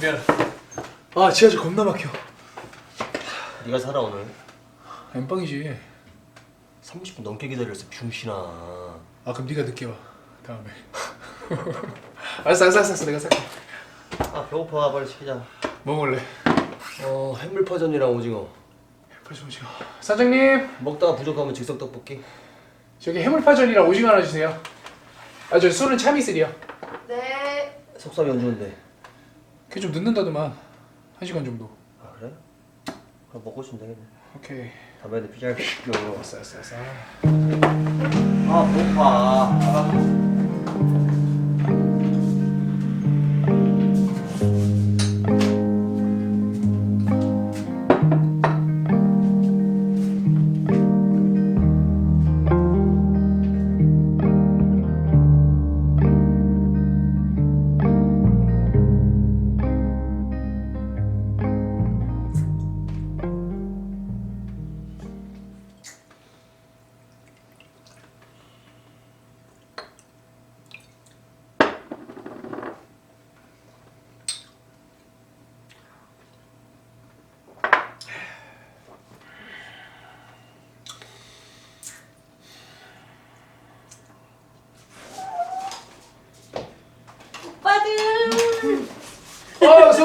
미안. 아 지하철 겁나 막혀. 네가 살아 오늘 엠빵이지. 30분 넘게 기다렸어 병신아 아 그럼 네가 늦게 와. 다음에. 알았어 알았어 알았어 내가 살게. 아 배고파 빨리 시키자 뭐 먹을래? 어 해물파전이랑 오징어 해물파전 오징어. 사장님 먹다가 부족하면 즉석 떡볶이 저기 해물파전이랑 오징어 하나 주세요. 아 저 술은 참이슬이요. 네. 속삼이 언제인데 그게 좀 늦는다더만. 한 시간 정도. 아 그래? 그럼 먹고 있으면 되겠네 오케이. 담배도 피자 시켜 알았어 알았어 알았어. 아 배고파 아.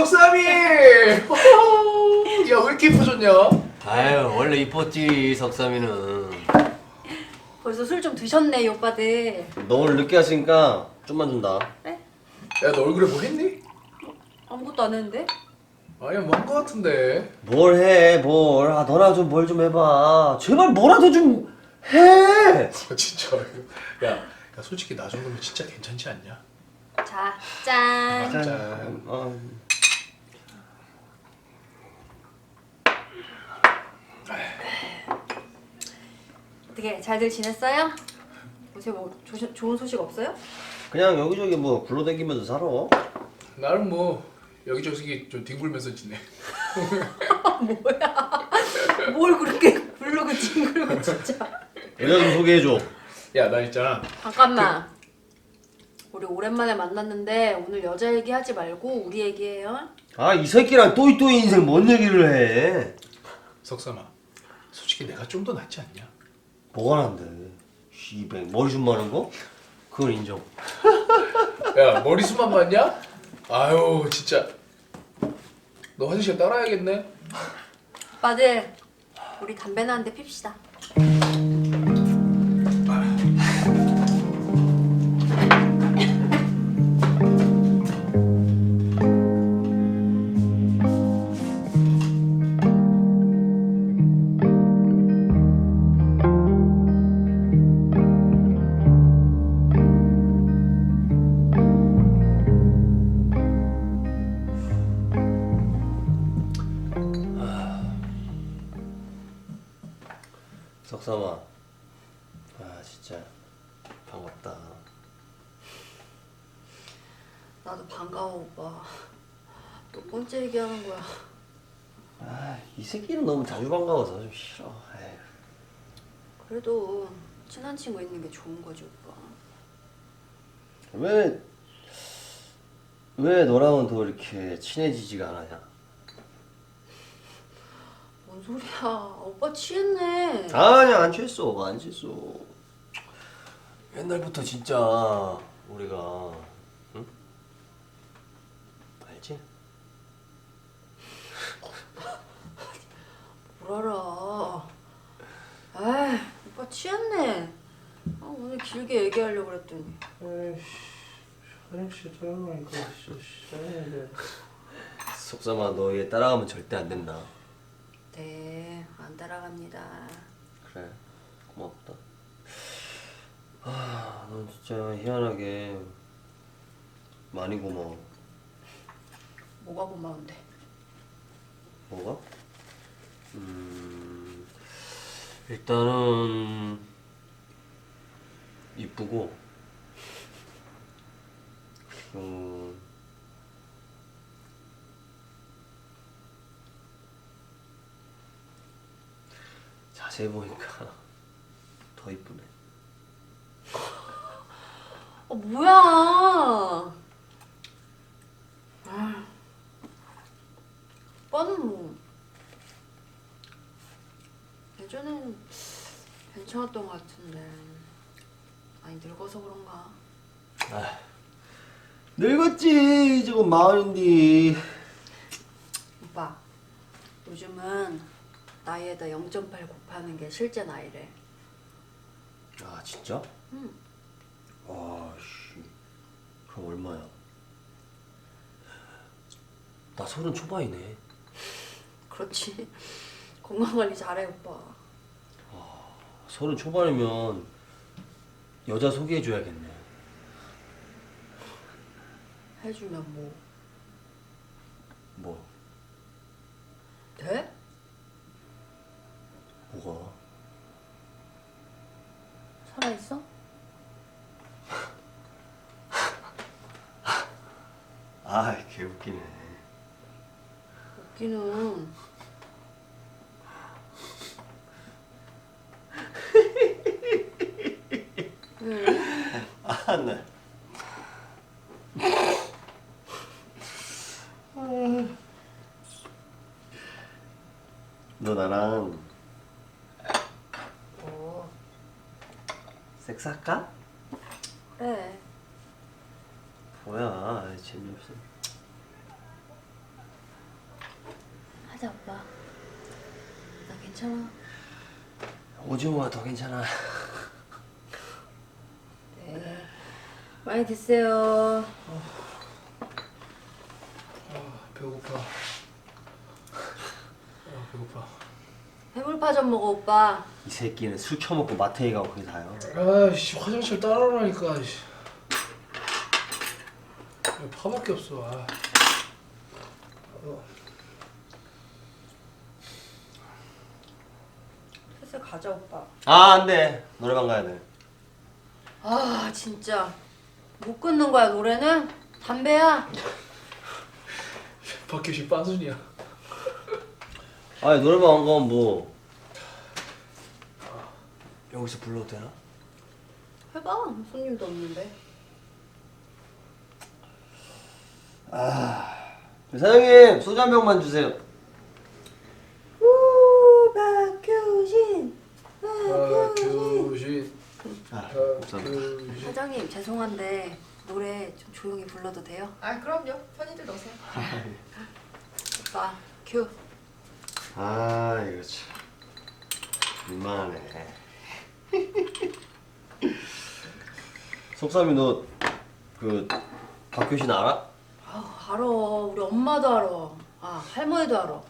어 속삼이. 야왜 이렇게 이뻐졌냐? 아유 원래 이뻤지 석삼이는 벌써 술 좀 드셨네, 이 오빠들. 너 오늘 늦게 왔으니까 좀만 준다 네? 야 너 얼굴에 뭐 했니? 아무것도 안 했는데? 아니야 뭐한거 같은데. 뭘 해, 뭘. 아, 너나 좀 뭘 좀 해봐. 제발 뭐라도 좀 해! 아, 진짜. 야, 야 솔직히 나 정도면 진짜 괜찮지 않냐? 자, 짠. 짠. 어, 어떻게 잘들 지냈어요? 요새 뭐 조, 좋은 소식 없어요? 그냥 여기저기 뭐 굴러다니면서 살아. 나는 뭐 여기저기 좀 뒹굴면서 지내. 뭐야? 뭘 그렇게 부르고 징그르고 진짜. 여자 좀 소개해줘. 야, 나 있잖아. 잠깐만. 우리 오랜만에 만났는데 오늘 여자 얘기 하지 말고 우리 얘기해요. 아, 이 새끼랑 또이또이 인생 뭔 얘기를 해? 석삼아, 솔직히 내가 좀 더 낫지 않냐? 뭐가 난데? 씨백 머리 좀 마른 거? 그건 인정. 야, 머리숱만 봤냐? 아유, 진짜. 너 화장실 따라야겠네. 오빠들, 우리 담배나 한 대 핍시다. 새끼는 너무 자주 반가워서 좀 싫어. 에휴. 그래도 친한 친구 있는 게 좋은 거지 오빠. 왜, 왜 너랑은 더 이렇게 친해지지가 않았냐? 뭔 소리야? 오빠 취했네. 아니야, 안 취했어. 안 취했어. 옛날부터 진짜 우리가, 응? 알지? 뭘 알아? 에이, 오빠 취했네. 아, 오늘 길게 얘기하려고 그랬더니. 화장실 들어가니까 속삼아, 너 얘 따라가면 절대 안 된다. 네, 안 따라갑니다. 그래, 고맙다. 아, 넌 진짜 희한하게 많이 고마워. 뭐가 고마운데? 뭐가? 음, 일단은 이쁘고, 음, 자세히 보니까 더 이쁘네. 어, 뭐야? 괜찮았던 것 같은데 많이 늙어서 그런가? 늙었지 지금 마흔인데 오빠 요즘은 나이에다 0.8 곱하는 게 실제 나이래 아 진짜? 응. 와씨 그럼 얼마야? 나 서른 초반이네 그렇지 건강관리 잘해 오빠 서른 초반이면 여자 소개해줘야겠네 해주면 뭐 뭐 돼? 뭐가? 살아있어? 아 개웃기네 웃기는 왜? 아나 너 나랑 뭐 섹스할까? 그래 뭐야 재미없어. 하자 오빠 나 괜찮아. 오징어가 더 괜찮아 네 많이 드세요 아 배고파. 아 배고파. 해물파전 먹어 오빠 이 새끼는 술 처먹고 마트에 가고 그게 다요 아씨 화장실 따라오라니까. 씨. 야, 파밖에 없어. 아. 어, 슬슬 가자 오빠 아 안돼 노래방 가야 돼 아 진짜 못 끊는 거야 노래는? 담배야? 밖에 씨 빤순이야. 아니 노래방 안 가면 뭐 여기서 불러도 되나? 해봐 손님도 없는데 사장님 소주 한 병만 주세요 우 박효신 아 교신. 아아 감사합니다 교신. 사장님 죄송한데 노래 좀 조용히 불러도 돼요? 아 그럼요. 편히들 넣으세요. 오빠 큐 아 이거 참 민망하네 속삼이 너 그 박효신 알아? 아, 알아 우리 엄마도 알아 아 할머니도 알아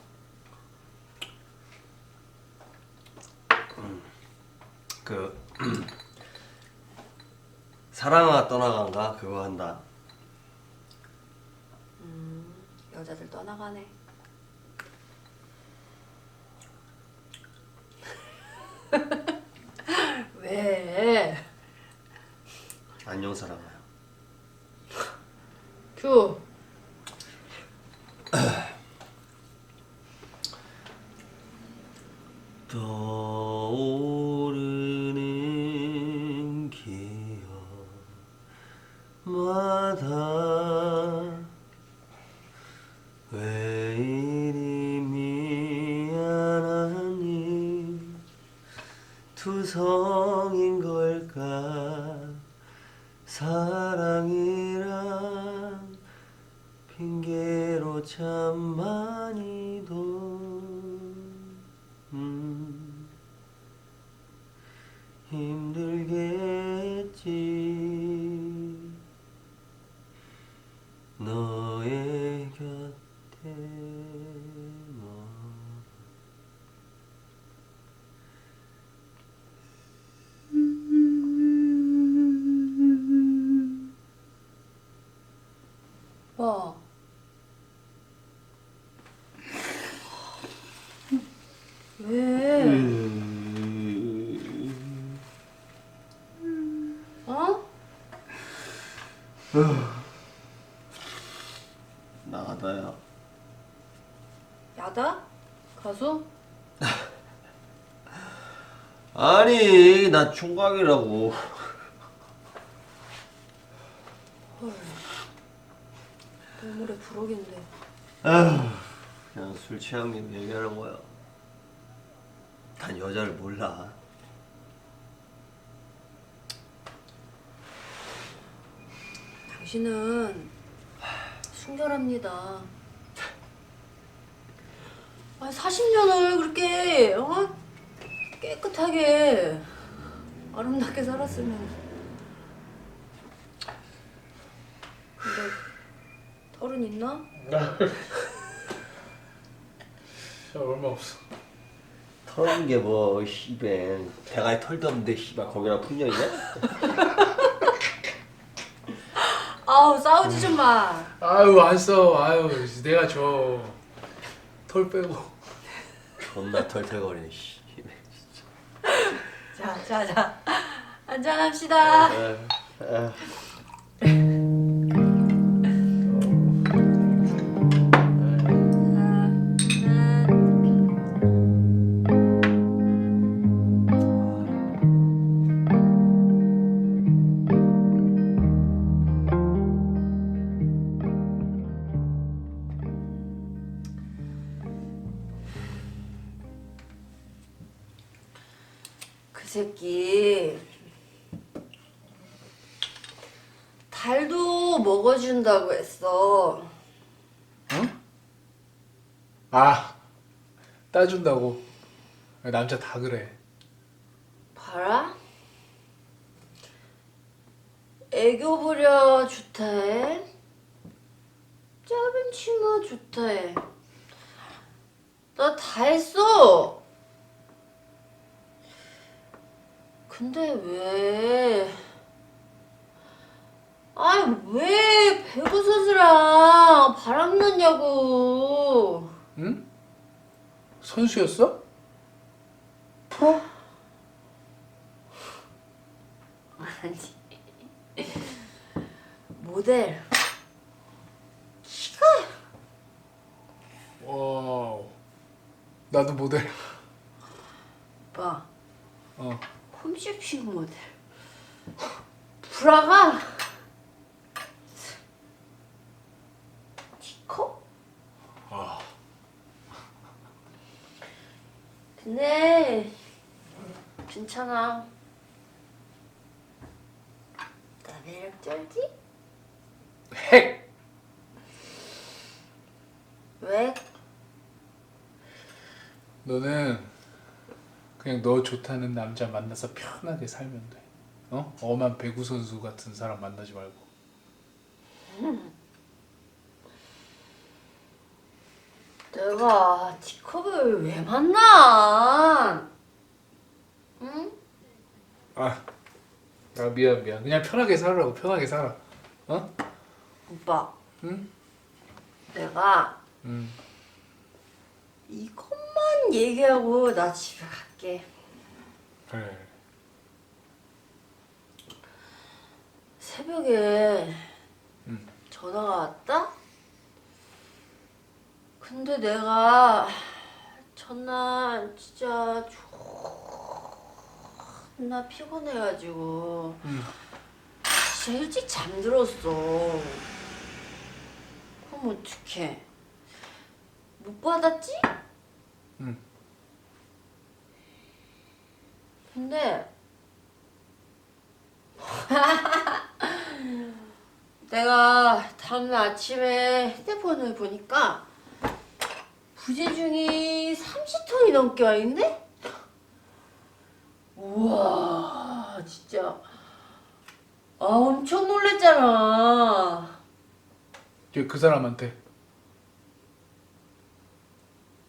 그 사랑아 떠나간가? 그거 한다. 음 여자들 떠나가네. 왜? 안녕 사랑아 큐. 떠 기억마다. 왜 이리 미안하니? 투성인 걸까? 사랑이란 핑계로 참많이도 음, 힘들겠지 너의 곁에 뭐 오빠 왜? 어? 나가다야. 야다? 가수? 아니 나 총각이라고. 헐. 부록인데 아휴, 그냥 술 취한 김에 얘기하는 거야. 난 여자를 몰라 당신은 순결합니다. 아, 40년을 그렇게 어? 깨끗하게 아름답게 살았으면 근데 털은 있나? 야, 얼마 없어. 털은 게뭐 씨발 대가에 털도 없는데 씨발 거기랑 풍년이냐? 아우 싸우지 좀 마. 아유 안 써. 아유 내가 저 털 빼고. 존나 털털거리네 씨. 자, 자, 자. 한잔 합시다. 아, 그 아 따준다고. 남자 다 그래. 봐라. 애교 부려 좋다 해. 짧은 치마 좋다 해. 나 다 했어. 근데 왜? 아니 왜 배구 선수랑 바람 났냐고. 응? 선수였어? 아니 모델 키가 와우. 나도 모델. 오빠 어. 홈쇼핑 모델 브라가 D컵? 아. 근데 괜찮아 나 매력 쩔지? 핵. 왜? 너는 그냥 너 좋다는 남자 만나서 편하게 살면 돼. 어? 엄한 배구 선수 같은 사람 만나지 말고. 내가 D컵을 왜 만나? 응? 아. 아 미안 미안. 그냥 편하게 살라고 편하게 살아. 어? 오빠 응? 내가 응. 이것만 얘기하고 나 집에 갈게. 그래. 새벽에 응. 전화가 왔다? 근데 내가 전날 진짜 존나 피곤해가지고 응. 진짜 일찍 잠들었어. 그럼 어떡해? 못 받았지? 응. 근데 내가 다음날 아침에 휴대폰을 보니까 부재중이 30통이 넘게 와 있네? 우와 진짜 아 엄청 놀랬잖아 그- 그 사람한테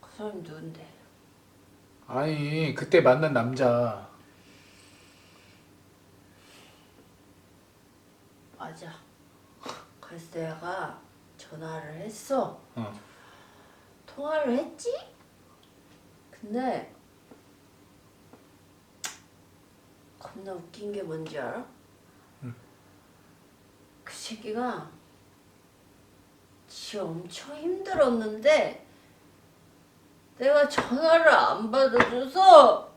그 사람이 누군데? 아니 그때 만난 남자 맞아 그래서 내가 전화를 했어 어. 통화를 했지? 근데 겁나 웃긴 게 뭔지 알아? 응. 그 새끼가 지 엄청 힘들었는데 내가 전화를 안 받아줘서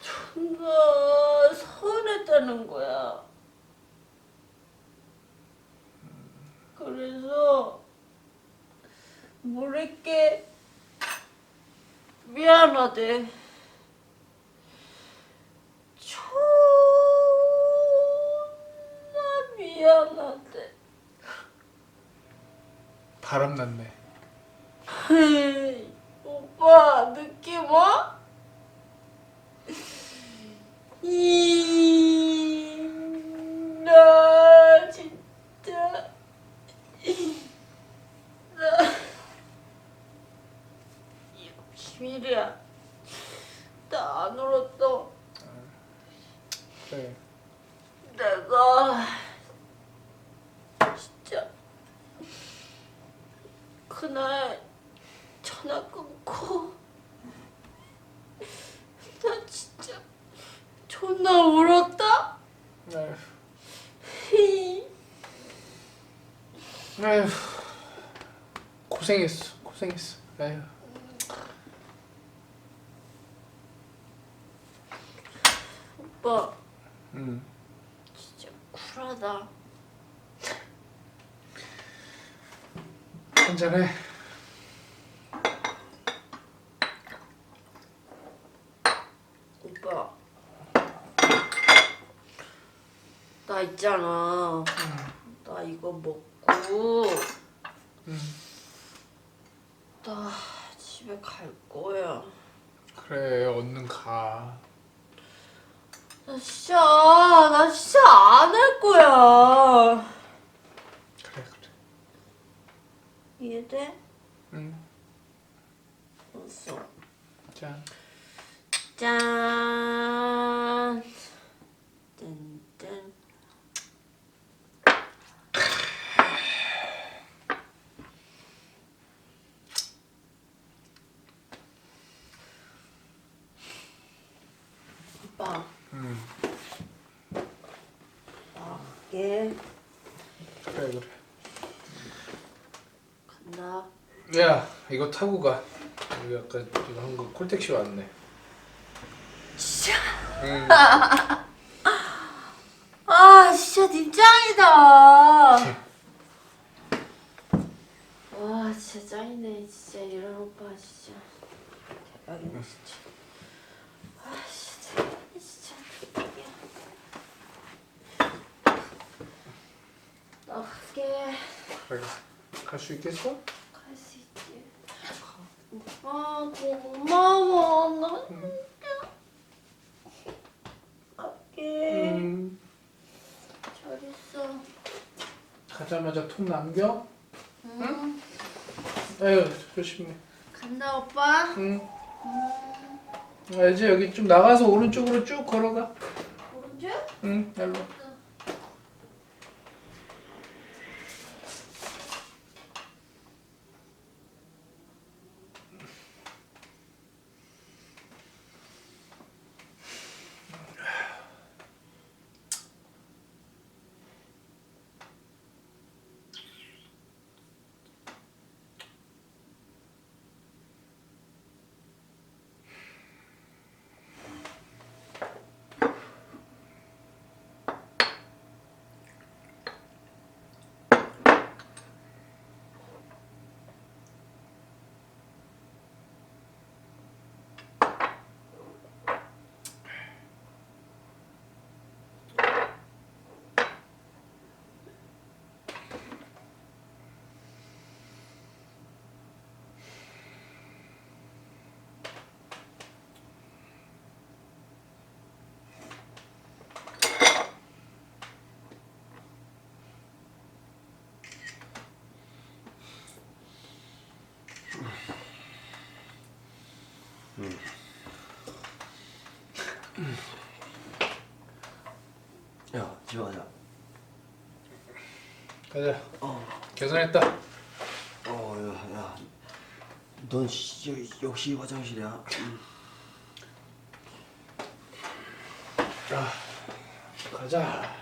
존나 서운했다는 거야. 그래서 모를게 미안하대. 존나 미안하대. 바람났네. 오빠 느낌 와? 이 비밀이야 나 안 울었어 그래. 내가 진짜 그날 전화 끊고 나 진짜 존나 울었다. 아휴. 히. 아휴. 고생했어. 고생했어. 아휴. 오빠 응. 진짜 쿨하다. 한잔해. 오빠 나 있잖아. 나 이거 먹고 응. 나 집에 갈 거야. 그래. 얼른 가. 나 진짜 나 진짜 안 할 거야. 그래 그래. 이해돼? 응. 알았어. 자. 짠. 짠짠. 오빠, 응. 나갈게. 그래 그래. 간다. 야 이거 타고 가. 여기 아까 이거 한 거 콜택시 왔네. 응. 아, 진짜 님 짱이다. 와, 진짜 짱이네. 진짜 이런 오빠 진짜 대박이네 진짜. 아, 진짜 진짜 대박이야. 나 갈게. 그래. 갈수 있겠어? 아, 고마워. 나 진짜. 갈게. 응. 잘 있어. 가자마자 통 남겨? 응. 아유 조심해. 간다 오빠. 응. 알지 여기 좀 나가서 오른쪽으로 쭉 걸어가. 오른쪽? 응. 일로. 야 집에 가자 가자. 어. 계산했다. 어 야 야넌 역시 화장실이야 응. 아, 가자.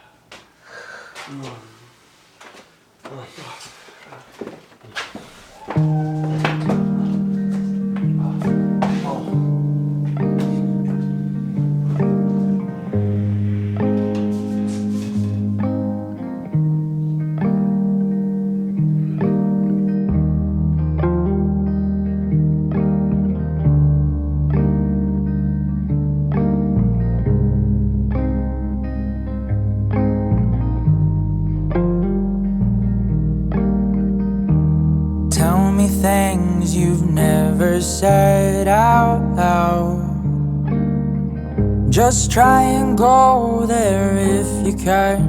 never Just try and go there if you can.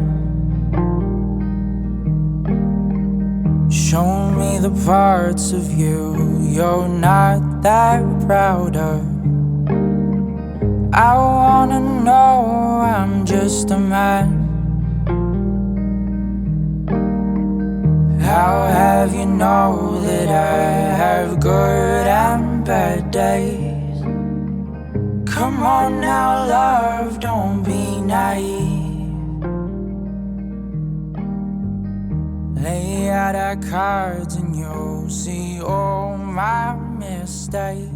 Show me the parts of you you're not that proud of. I wanna know I'm just a man. How have you know that I have good and bad days? Come on now, love, don't be naive. Lay out our cards and you'll see all my mistakes.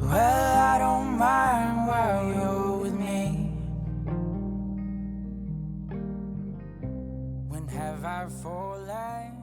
Well, I don't mind while you're with me. When have I fallen